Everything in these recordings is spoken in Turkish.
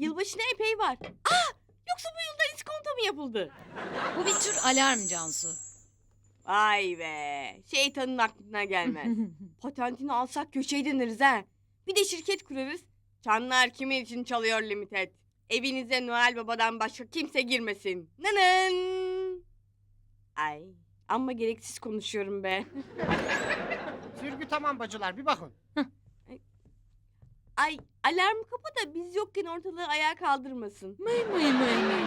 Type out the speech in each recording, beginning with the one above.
Yılbaşına epey var. Aa! Yoksa bu yılda iskonto mu yapıldı? Bu bir tür alarm Cansu. Vay be. Şeytanın aklına gelmez. Patentini alsak köşeyi döneriz ha. Bir de şirket kurarız. Çanlar kimin için çalıyor limited. Evinize Noel Baba'dan başka kimse girmesin. Nanın. Ay amma gereksiz konuşuyorum be. Sürgü tamam bacılar bir bakın. Ay alarm kapa da biz yokken ortalığı ayağa kaldırmasın. Mıy mıy mıy mıy.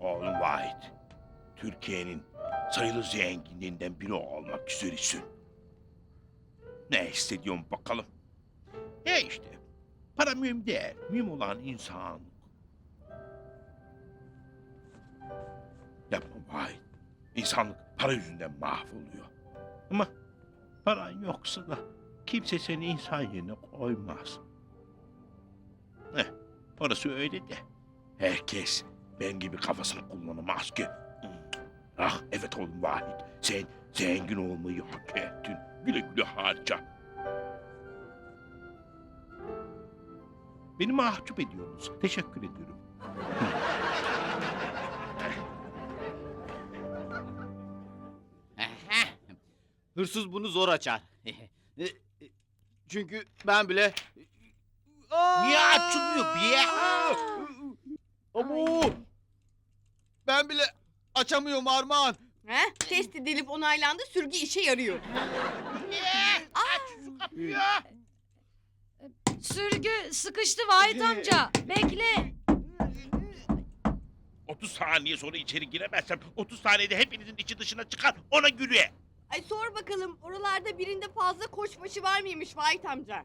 Oğlum Vahit. Türkiye'nin sayılı zenginliğinden biri olmak üzeresin. Ne hissediyorsun bakalım? E işte. Para mühim değil. Mühim olan insan. İnsanlık para yüzünden mahvoluyor. Ama paran yoksa da kimse seni insan yerine koymaz. Eh, orası öyle de. Herkes ben gibi kafasını kullanamaz ki. Ah evet oğlum Vahit. Sen zengin olmayı hak ettin. Güle güle harca. Beni mahcup ediyorsunuz. Teşekkür ediyorum. Hırsız bunu zor açar. Çünkü ben bile... Niye açılmıyor bir ya? Abo! Ben bile açamıyorum Armağan. He? Test edilip onaylandı sürgü işe yarıyor. Sürgü sıkıştı Vahit amca. Bekle. 30 saniye sonra içeri giremezsem 30 saniyede hepinizin içi dışına çıkar ona göre. Ay sor bakalım oralarda birinde fazla koçbaşı var mıymış Vahit amca?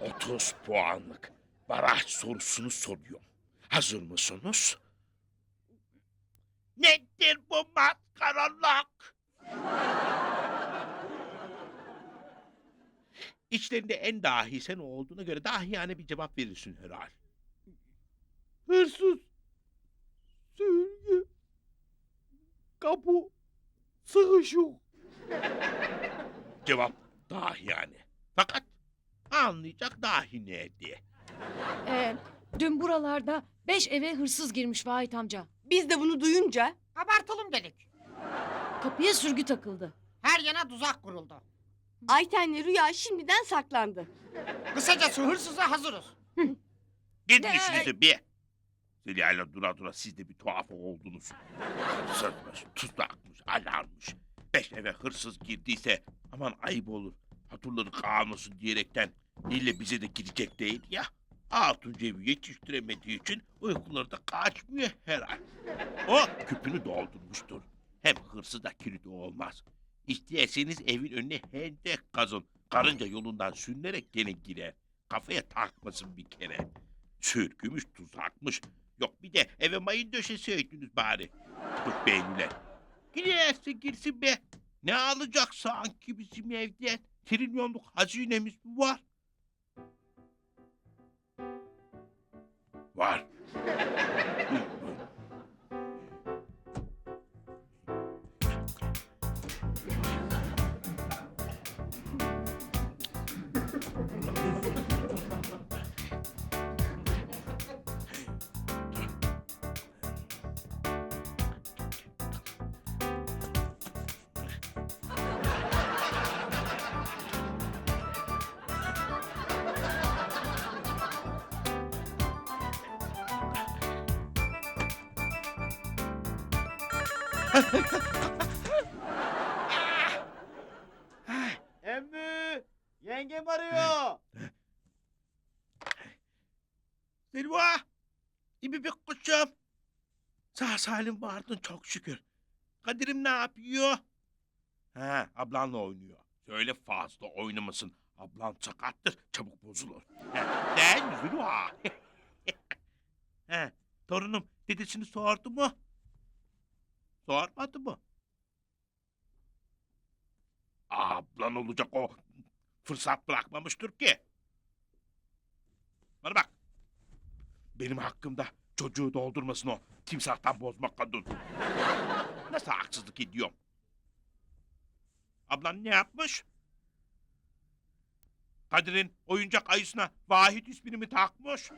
Otuz puanlık baraj sorusunu soruyorum. Hazır mısınız? Nedir bu maskaralık? İçlerinde en dahi sen olduğuna göre dahiyane bir cevap verirsin herhal. Hırsız. Sürgü. Kapı. Sıkışık. Cevap dahiyane. Fakat anlayacak dahi ne diye. Ee, dün buralarda beş eve hırsız girmiş Vahit amca. Biz de bunu duyunca Abartalım dedik. Kapıya sürgü takıldı. Her yana tuzak kuruldu. Ayten'le Rüya şimdiden saklandı. Kısacası hırsıza hazırız. Gidin işinize bir. Zeliha'yla dura dura siz de bir tuhaf oldunuz. Hırsızmış, tuzakmış, alarmış. Beş eve hırsız girdiyse aman ayıp olur. Hatırları kalmasın diyerekten dille bize de gidecek değil ya. Altın cebi yetiştiremediği için uykuları da kaçmıyor herhal. O küpünü doldurmuştur. Hem hırsız da kilidi olmaz. İsterseniz evin önüne hendek kazın. Karınca yolundan sürünerek gene girer. Kafaya takmasın bir kere. Sürgümüş tuzakmış. Yok bir de eve mayın döşeseydiniz bari. Dur beynine. Girerse girsin be. Ne alacak sanki bizim evden? Trilyonluk hazinemiz mi var? Var. Emmi! Yengem arıyor. Selva! İbi bir kuşum. Sağ salim vardın çok şükür. Kadir'im ne yapıyor? Ha, ablanla oynuyor. Söyle fazla oynamasın. Ablan sakattır, çabuk bozulur. Ha, Değil mi Zülva? ha, torunum dedesini sordu mu? Sormadı mı? Ablan olacak o. Fırsat bırakmamıştır ki. Bana bak. Benim hakkımda çocuğu doldurmasın o. timsahtan bozma kadın. Nasıl haksızlık ediyorum? Ablan ne yapmış? Kadir'in oyuncak ayısına Vahit ismini mi takmış?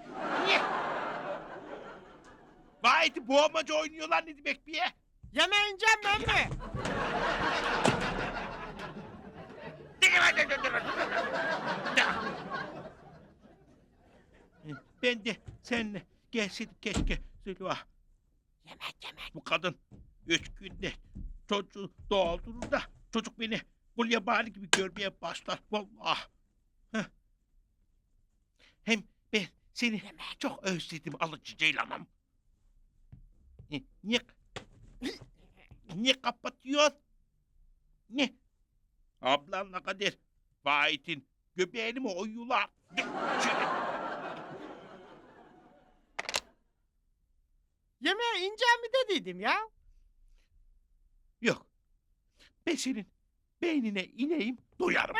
Niye? Vahit'i boğmaca oynuyorlar ne demek bir? Yemeyince mi emmi? Ben de seninle gelseydik keşke Zülva. Yemek yemek. Bu kadın üç günde çocuğu doldurur da çocuk beni gulyabani gibi görmeye başlar. Vallahi. Heh. Hem ben seni çok özledim alıcı Ceylan'ım. E, Niye, niye kapatıyorsun? Ne? Ablanla Kadir Vahit'in göbeğini mi? Şöyle. Yemeğe ince mi dediydim ya? Yok. Ben senin beynine ineyim duyarım.